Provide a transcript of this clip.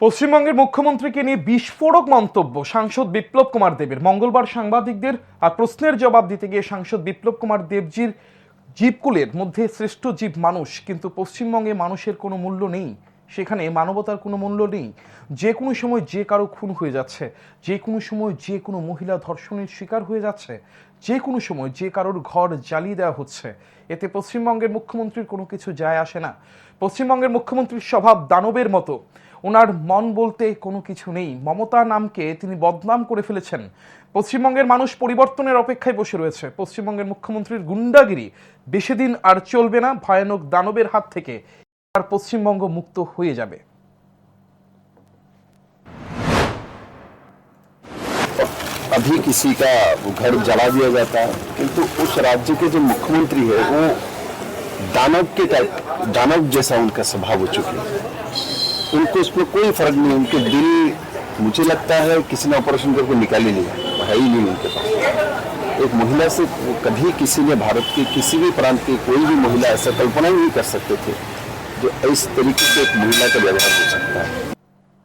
পশ্চিমবঙ্গের মুখ্যমন্ত্রীকে নিয়ে বিস্ফোরক মন্তব্য সাংসদ বিপ্লব কুমার দেবের। মঙ্গলবার সাংবাদিকদের প্রশ্নের জবাব দিতে গিয়ে সাংসদ বিপ্লব কুমার দেবজির জীবকুলের মধ্যে শ্রেষ্ঠ জীব মানুষ, কিন্তু পশ্চিমবঙ্গে মানুষের কোনো মূল্য নেই। সেখানে মানবতার কোনো মূল্য নেই। যে কোনো সময় যে কারও খুন হয়ে যাচ্ছে, যে কোনো সময় যে কোনো মহিলা ধর্ষণের শিকার হয়ে যাচ্ছে, যে কোনো সময় যে কারোর ঘর জ্বালিয়ে দেওয়া হচ্ছে। এতে পশ্চিমবঙ্গের মুখ্যমন্ত্রীর কোনো কিছু যায় আসে না। পশ্চিমবঙ্গের মুখ্যমন্ত্রীর স্বভাব দানবের মতো। ওনার মন বলতে কোনো কিছু নেই মমতা নামকে তিনি বদনাম করে ফেলেছেন পশ্চিমবঙ্গের মানুষ পরিবর্তনের অপেক্ষায় বসে রয়েছে পশ্চিমবঙ্গের মুখ্যমন্ত্রীর গুন্ডাগিরি বেশি দিন আর চলবে না ভয়ানক দানবের হাত থেকে আর পশ্চিমবঙ্গ মুক্ত হয়ে যাবে अभी किसी का घर जला दिया जाता है किंतु उस राज्य के जो मुख्यमंत्री है वो दानव के टाइप दानव जैसा उनका स्वभाव हो चुके हैं उनको उसमें कोई फ़र्क नहीं, उनके दिल मुझे लगता है किसी ने ऑपरेशन करके निकाल ही नहीं, है ही नहीं उनके पास। एक महिला से कभी किसी ने भारत के किसी भी प्रांत की कोई भी महिला ऐसा कल्पना ही नहीं कर सकते थे जो इस तरीके से एक महिला का व्यवहार हो सकता है।